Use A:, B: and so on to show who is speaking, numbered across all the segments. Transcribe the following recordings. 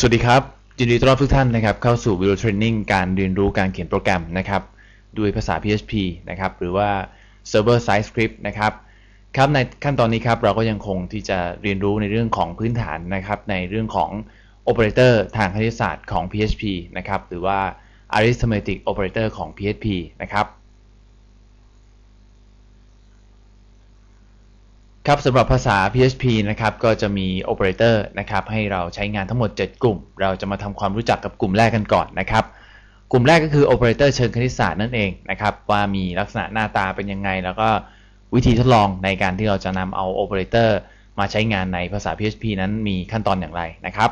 A: สวัสดีครับ ยินดีต้อนรับทุกท่านนะครับเข้าสู่ Visual Training การเรียนรู้การเขียนโปรแกรมนะครับด้วยภาษา PHP นะครับหรือว่า Server Side Script นะครับครับในขั้นตอนนี้ครับเราก็ยังคงที่จะเรียนรู้ในเรื่องของพื้นฐานนะครับในเรื่องของ Operator ทางคณิตศาสตร์ของ PHP นะครับหรือว่า Arithmetic Operator ของ PHP นะครับ ครับสำหรับภาษา PHP นะครับก็จะมีโอเปอเรเตอร์นะครับให้เราใช้งานทั้งหมด 7 กลุ่ม เราจะมาทำความรู้จักกับกลุ่มแรกกันก่อนนะครับ กลุ่มแรกก็คือโอเปอเรเตอร์เชิงคณิตศาสตร์นั่นเองนะครับว่ามีลักษณะหน้าตาเป็นยังไง แล้วก็วิธีทดลองในการที่เราจะนำเอาโอเปอเรเตอร์มาใช้งานในภาษา PHP นั้นมีขั้นตอนอย่างไรนะครับ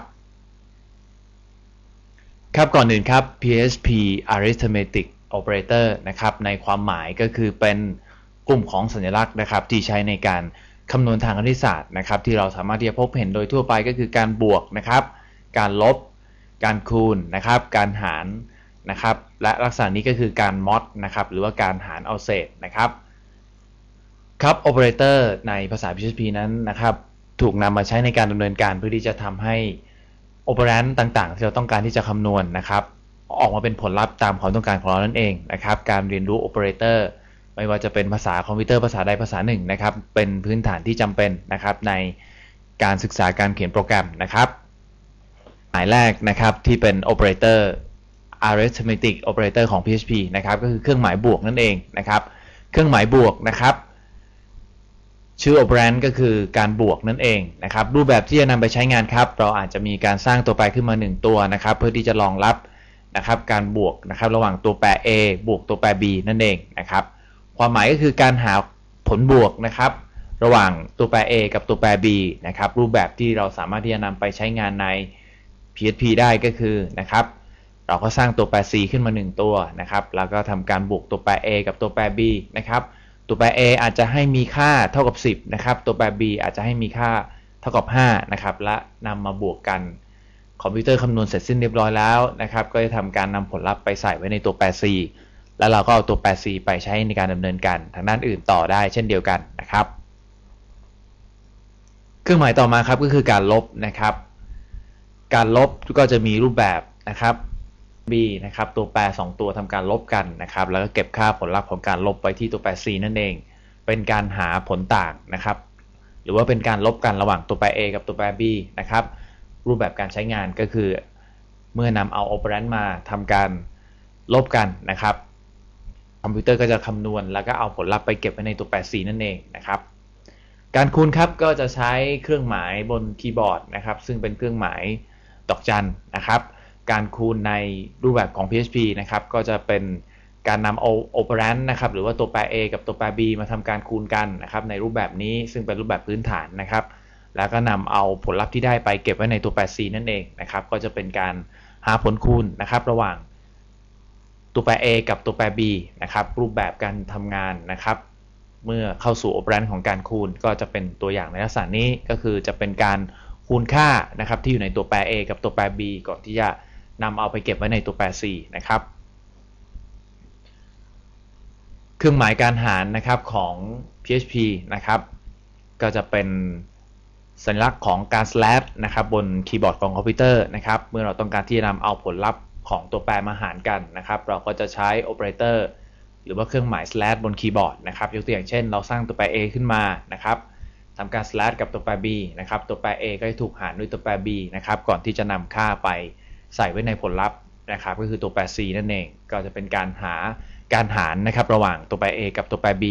A: ครับก่อนอื่นครับ PHP arithmetic operator นะครับในความหมายก็คือเป็นกลุ่มของสัญลักษณ์นะครับที่ใช้ในการ คำนวณทางคณิตศาสตร์นะครับ ที่เราสามารถที่จะพบเห็นโดยทั่วไปก็คือการบวกนะครับ การลบ การคูณนะครับ การหารนะครับ และลักษณะนี้ก็คือการมอดนะครับ หรือว่าการหารเอาเศษนะครับครับโอเปอเรเตอร์ในภาษา PHP นั้นนะครับ ถูกนำมาใช้ในการดำเนินการเพื่อที่จะทำให้โอเปอเรนต์ต่าง ๆ ที่เราต้องการที่จะคำนวณนะครับ ออกมาเป็นผลลัพธ์ตามความต้องการของเรานั่นเองนะครับ การเรียนรู้โอเปอเรเตอร์ ไม่ว่าจะเป็นภาษาคอมพิวเตอร์ภาษาใดภาษาหนึ่งนะครับ เป็นพื้นฐานที่จำเป็นนะครับในการศึกษาการเขียนโปรแกรมนะครับหมายแรกนะครับที่เป็น operator arithmetic operator ของ PHP นะครับก็คือเครื่องหมายบวกนั่นเองนะครับ เครื่องหมายบวกนะครับ ชื่อ operand ก็คือการบวกนั่นเองนะครับ รูปแบบที่จะนำไปใช้งานครับ เราอาจจะมีการสร้างตัวแปรขึ้นมา 1 ตัวนะครับ เพื่อที่จะรองรับนะครับการบวกนะครับระหว่างตัวแปร a บวกตัวแปร b นั่นเองนะครับ ความหมายก็คือการหาผลบวกนะครับ ระหว่างตัวแปร a กับตัวแปร b นะครับ รูปแบบที่เราสามารถที่จะนำไปใช้งานใน PHP ได้ก็คือนะครับ เราก็สร้างตัวแปร c ขึ้นมา 1 ตัวนะครับ แล้วก็ทำการบวกตัวแปร a กับตัวแปร b นะครับ ตัวแปร a อาจจะให้มีค่าเท่ากับ 10 นะครับ ตัวแปร b อาจจะให้มีค่าเท่ากับ 5 นะครับ และนำมาบวกกันคอมพิวเตอร์คำนวณเสร็จสิ้นเรียบร้อยแล้วนะครับ ก็จะทำการนำผลลัพธ์ไปใส่ไว้ในตัวแปร c แล้วเราก็เอาตัว 8C ไปใช้ในการดำเนินการทางด้านอื่นต่อได้เช่นเดียวกันนะครับ เครื่องหมายต่อมาครับก็คือการลบนะครับ การลบก็จะมีรูปแบบนะครับ b นะครับตัวแปร 2 ตัวทำการลบกันนะครับ แล้วก็เก็บค่าผลลัพธ์ของการลบไว้ที่ตัวแปร c นั่นเอง เป็นการหาผลต่างนะครับ หรือว่าเป็นการลบกันระหว่างตัวแปร a กับตัวแปร b นะครับ รูปแบบการใช้งานก็คือ เมื่อนำเอาโอเปอเรนต์มาทำการลบกันนะครับ คอมพิวเตอร์ก็จะคำนวณ แล้วก็เอาผลลัพธ์ไปเก็บไว้ในตัว 8C นั่นเองนะครับ การคูณครับก็จะใช้เครื่องหมายบนคีย์บอร์ดนะครับ ซึ่งเป็นเครื่องหมายดอกจันนะครับ การคูณในรูปแบบของ PHP นะครับ ก็จะเป็นการนำโอเปอเรนต์นะครับ หรือว่าตัวแปร A กับตัวแปร B มาทำการคูณกันนะครับ ในรูปแบบนี้ซึ่งเป็นรูปแบบพื้นฐานนะครับ แล้วก็นำเอาผลลัพธ์ที่ได้ไปเก็บไว้ในตัวแปร C นั่นเองนะครับ ก็จะเป็นการหาผลคูณนะครับ ระหว่าง ตัวแปร a กับตัวแปร b นะครับ รูปแบบการทำงานนะครับ เมื่อเข้าสู่โอเปอเรนต์ของการคูณ ก็จะเป็นตัวอย่างในลักษณะนี้ก็คือจะเป็นการคูณค่านะครับ ที่อยู่ในตัวแปร a กับตัวแปร b ก่อนที่จะนำเอาไปเก็บไว้ในตัวแปร c นะครับ เครื่องหมายการหารนะครับของ PHP นะครับ ก็จะเป็นสัญลักษณ์ของการ slash นะครับบนคีย์บอร์ดของคอมพิวเตอร์นะครับ เมื่อเราต้องการที่จะนำเอาผลลัพธ์ ของตัวแปรมาหารกันนะครับ เราก็จะใช้โอเปอเรเตอร์หรือว่าเครื่องหมาย slash บนคีย์บอร์ดนะครับยกตัวอย่างเช่น เราสร้างตัวแปร a ขึ้นมานะครับทำการ slash กับตัวแปร b นะครับตัวแปร a ก็จะถูกหารด้วยตัวแปร b นะครับก่อนที่จะนำค่าไปใส่ไว้ในผลลัพธ์นะครับ ก็คือตัวแปร c นั่นเอง ก็จะเป็นการหาการหารนะครับระหว่างตัวแปร a กับตัวแปร b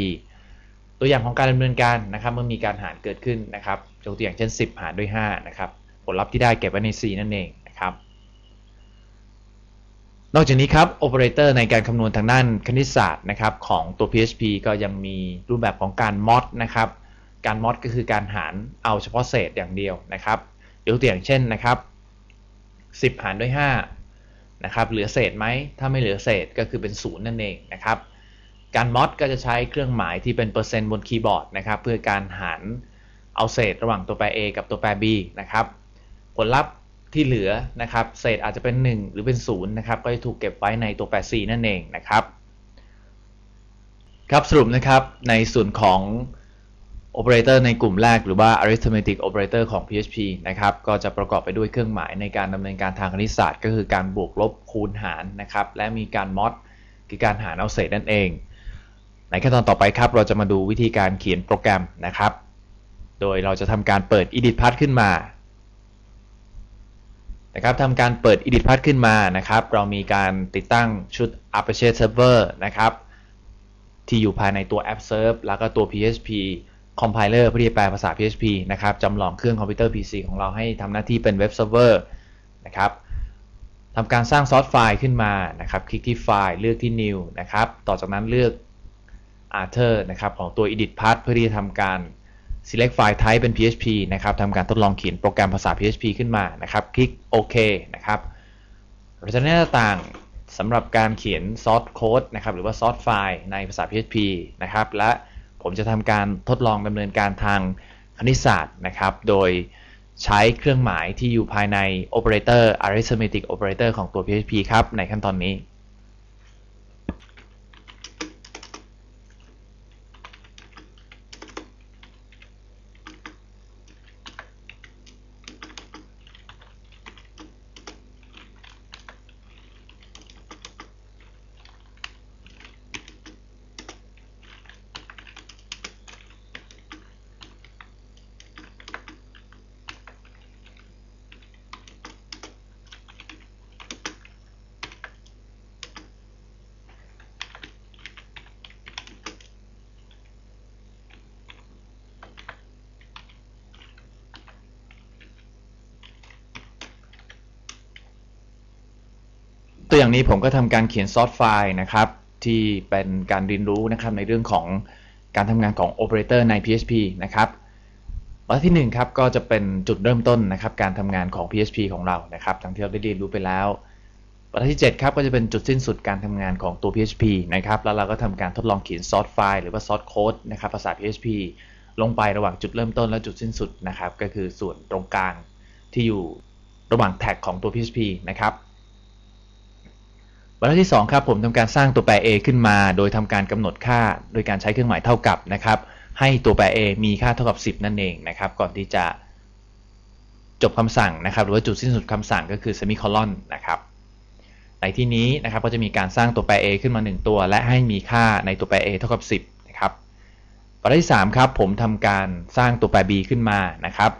A: ตัวอย่างของการดำเนินการนะครับเมื่อมีการหารเกิดขึ้นนะครับยกตัวอย่างเช่น 10 หารด้วย5นะครับผลลัพธ์ที่ได้เก็บไว้ใน c นั่นเอง นอกจากนี้ครับโอเปอเรเตอร์ในการคำนวณทางด้านคณิตศาสตร์นะครับของตัว PHP ก็ยังมีรูปแบบของการมอดนะครับการมอดก็คือการหารเอาเฉพาะเศษอย่างเดียวนะครับยกตัวอย่างเช่นนะครับ 10 หารด้วย5นะครับเหลือเศษไหมถ้าไม่เหลือเศษก็คือเป็นศูนย์นั่นเองนะครับการมอดก็จะใช้เครื่องหมายที่เป็นเปอร์เซ็นต์บนคีย์บอร์ดนะครับเพื่อการหารเอาเศษระหว่างตัวแปร a กับตัวแปร b นะครับผลลัพธ์ ที่เหลือนะครับเศษอาจจะเป็น 1 หรือเป็น0นะครับก็จะถูกเก็บไว้ในตัวแปร c นั่นเองนะครับ ครับสรุปนะครับในส่วนของ operator ในกลุ่มแรกหรือว่า arithmetic operator ของ PHP นะครับก็จะประกอบไปด้วยเครื่องหมายในการดำเนินการทางคณิตศาสตร์ ก็คือการบวกลบคูณหารนะครับและมีการ mod คือการหารเอาเศษนั่นเอง ในขั้นตอนต่อไปครับ เราจะมาดูวิธีการเขียนโปรแกรมนะครับ โดยเราจะทำการเปิด edit path ขึ้นมา นะครับทำการเปิด edit path ขึ้นมานะครับ เรามีการติดตั้งชุด Apache Server นะครับ ที่อยู่ภายในตัว App Serve แล้วก็ตัว PHP Compiler เพื่อที่จะแปลภาษา PHP นะครับจำลองเครื่องคอมพิวเตอร์ PC ของเราให้ทำหน้าที่เป็นเว็บเซิร์ฟเวอร์นะครับทำการสร้างซอสไฟล์ขึ้นมานะครับ คลิกที่ไฟล์เลือกที่ New นะครับ ต่อจากนั้นเลือก Arthur นะครับของตัว Edit Path เพื่อที่จะทำการ select file type เป็น PHP นะครับทำการทดลองเขียนโปรแกรมภาษา PHP ขึ้นมานะครับ คลิกโอเคนะครับเราจะได้หน้าต่างสำหรับการเขียนซอสโค้ดนะครับ หรือว่าซอสไฟล์ในภาษา PHP นะครับ และผมจะทำการทดลองดำเนินการทางคณิตศาสตร์นะครับ โดยใช้เครื่องหมายที่อยู่ภายใน operator arithmetic operator ของตัว PHP ครับ ในขั้นตอนนี้ ตัวอย่างนี้ผมก็ทำการเขียนซอสไฟล์นะครับ ที่เป็นการเรียนรู้นะครับในเรื่องของการทำงานของโอเปอเรเตอร์ใน PHP นะครับบรรทัดที่1ครับก็จะเป็นจุดเริ่มต้นนะครับการทำงานของ PHP ของเรานะครับทั้งที่เราได้เรียนรู้ไปแล้วบรรทัดที่7ครับก็จะเป็นจุดสิ้นสุดการทำงานของตัว PHP นะครับแล้วเราก็ทำการทดลองเขียนซอสไฟล์หรือว่าซอสโค้ดนะครับภาษา PHP ลงไประหว่างจุดเริ่มต้นและจุดสิ้นสุดนะครับก็คือส่วนตรงกลางที่อยู่ระหว่างแท็กของตัว PHP นะครับ รรทัดที่2ครับผมทำการสร้างตัวแปร a ขึ้นมา โดยทำการกำหนดค่า โดยการใช้เครื่องหมายเท่ากับนะครับ ให้ตัวแปร a มีค่าเท่ากับ 10 นั่นเองนะครับ ก่อนที่จะจบคำสั่งนะครับ หรือว่าจุดสิ้นสุดคำสั่งก็คือ semicolon นะครับ ในที่นี้นะครับก็จะมีการสร้างตัวแปร a ขึ้นมา 1 ตัว และให้มีค่าในตัวแปร a เท่ากับ 10 นะครับบรรทัดที่3ครับผมทำการสร้างตัวแปร b ขึ้นมานะครับ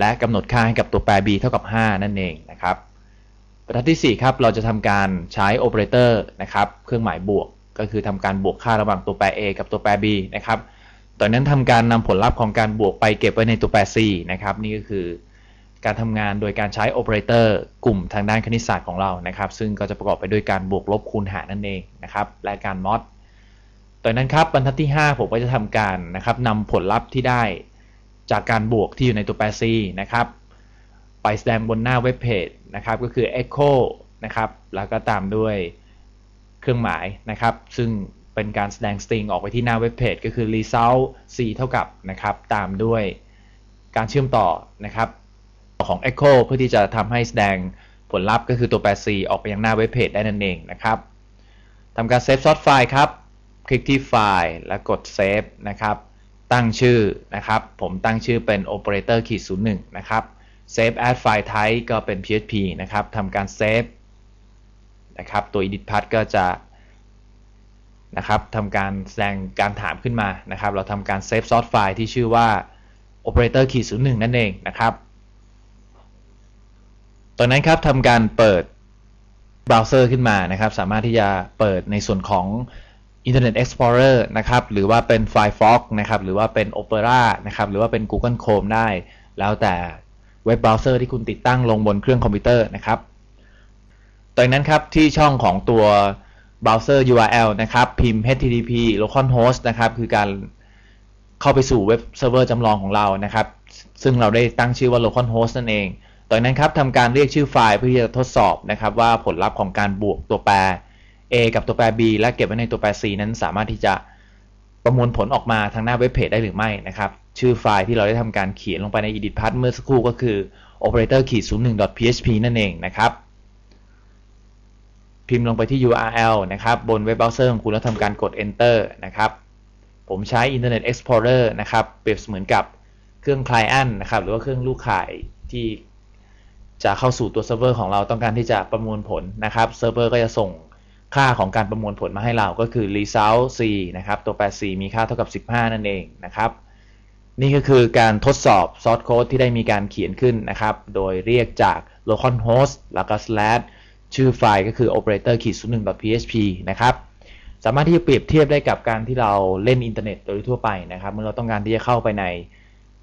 A: และกำหนดค่าให้กับตัวแปร b เท่ากับ 5 นั่นเองนะครับ บรรทัดที่ 4 ครับ เราจะทำการใช้โอเปอเรเตอร์นะครับ เครื่องหมายบวก ก็คือทำการบวกค่าระหว่างตัวแปร a กับตัวแปร b นะครับตอนนั้นทำการนำผลลัพธ์ของการบวกไปเก็บไว้ในตัวแปร c นะครับ นี่ก็คือการทำงานโดยการใช้โอเปอเรเตอร์กลุ่มทางด้านคณิตศาสตร์ของเรานะครับ ซึ่งก็จะประกอบไปด้วยการบวกลบคูณหารนั่นเองนะครับ และการมอดตอนนั้นครับบรรทัดที่ 5 ผมก็จะทำการนะครับนำผลลัพธ์ที่ได้จากการบวกที่อยู่ในตัวแปร c นะครับ ไปแสดงบนหน้าเว็บเพจ นะครับก็คือ echo นะครับแล้วก็ตามด้วยเครื่องหมายนะครับ ซึ่งเป็นการแสดงสตริงออกไปที่หน้าเว็บเพจก็คือ result c เท่ากับนะครับตามด้วยการเชื่อมต่อนะครับของ echo เพื่อที่จะทำให้แสดงผลลัพธ์ก็คือตัวแปร c ออกไปยังหน้าเว็บเพจได้นั่นเองนะครับทำการเซฟซอสไฟล์ครับ คลิกที่ไฟล์แล้วกดเซฟนะครับ ตั้งชื่อนะครับ ผมตั้งชื่อเป็น operator ขีดศูนย์หนึ่งนะครับ save as file type ก็เป็น PHP นะครับทำการ save นะครับตัว edit path ก็จะนะครับทำการแสดงการถามขึ้นมานะครับ เราทำการ save source file ที่ชื่อว่า operator ขีดศูนย์หนึ่งนั่นเองนะครับตอนนั้นครับทำการเปิดเบราว์เซอร์ขึ้นมานะครับ สามารถที่จะเปิดในส่วนของ Internet Explorer นะครับ หรือว่าเป็น Firefox นะครับ หรือว่าเป็น Opera นะครับ หรือว่าเป็น Google Chrome ได้ แล้วแต่ เว็บเบราว์เซอร์ที่คุณติดตั้งลงบนเครื่องคอมพิวเตอร์นะครับตอนนั้นครับที่ช่องของตัวเบราว์เซอร์ URL นะครับ พิมพ์ http localhost นะครับ คือการเข้าไปสู่เว็บเซิร์ฟเวอร์จำลองของเรานะครับ ซึ่งเราได้ตั้งชื่อว่า localhost นั่นเองตอนนั้นครับทำการเรียกชื่อไฟล์เพื่อที่จะทดสอบนะครับว่าผลลัพธ์ของการบวกตัวแปร a กับตัวแปร b และเก็บไว้ในตัวแปร c นั้นสามารถที่จะประมวลผลออกมาทางหน้าเว็บเพจได้หรือไม่นะครับ ชื่อไฟล์ที่เราได้ทำการเขียนลงไปใน edit path เมื่อสักครู่ก็คือ operator ขีด01 php นั่นเองนะครับ พิมพ์ลงไปที่ URL นะครับ บนเว็บเบราว์เซอร์ของคุณแล้วทำการกด enter นะครับ ผมใช้ Internet Explorer นะครับ เปรียบเสมือนกับเครื่อง Client นะครับ หรือว่าเครื่องลูกข่ายที่จะเข้าสู่ตัวเซิร์ฟเวอร์ของเราต้องการที่จะประมวลผลนะครับ เซิร์ฟเวอร์ก็จะส่งค่าของการประมวลผลมาให้เราก็คือ result c นะครับ ตัวแปด c มีค่าเท่ากับ 15 นั่นเองนะครับ นี่ก็คือการทดสอบ source code ที่ได้มีการเขียนขึ้นนะครับ โดยเรียกจาก localhost แล้วก็ slash ชื่อไฟล์ก็คือ operator ขีดศูนย์หนึ่ง php นะครับ สามารถที่จะเปรียบเทียบได้กับการที่เราเล่นอินเทอร์เน็ตโดยทั่วไปนะครับ เมื่อเราต้องการที่จะเข้าไปใน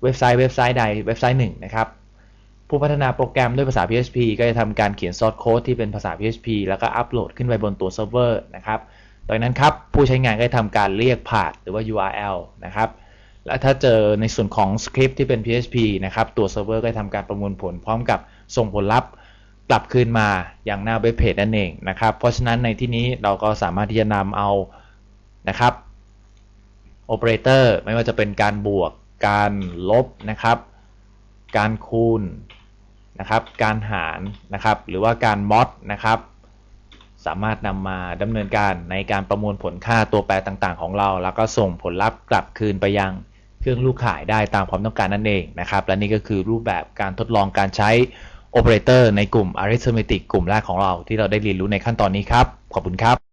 A: เว็บไซต์เว็บไซต์ใดเว็บไซต์หนึ่งนะครับ ผู้พัฒนาโปรแกรมด้วยภาษา PHP ก็จะทำการเขียนซอสโค้ดที่เป็นภาษา PHP แล้วก็อัปโหลดขึ้นไปบนตัวเซิร์ฟเวอร์นะครับ ดังนั้นครับผู้ใช้งานก็จะทำการเรียกผ่านหรือว่า URL นะครับ และถ้าเจอในส่วนของสคริปต์ที่เป็น PHP นะครับ ตัวเซิร์ฟเวอร์ก็จะทำการประมวลผล พร้อมกับส่งผลลัพธ์กลับคืนมาอย่างหน้าเว็บเพจนั่นเองนะครับ เพราะฉะนั้นในที่นี้เราก็สามารถที่จะนำเอานะครับโอเปอเรเตอร์ไม่ว่าจะเป็นการบวก การลบนะครับ การคูณนะครับ การหารนะครับ หรือว่าการมอดนะครับ สามารถนำมาดำเนินการในการประมวลผลค่าตัวแปรต่างๆ ของเรา แล้วก็ส่งผลลัพธ์กลับคืนไปยัง เครื่องลูกข่ายได้ตามความต้องการนั่นเองนะครับ และนี่ก็คือรูปแบบการทดลองการใช้โอเปอเรเตอร์ในกลุ่ม arithmetic กลุ่มแรกของเราที่เราได้เรียนรู้ในขั้นตอนนี้ครับ ขอบคุณครับ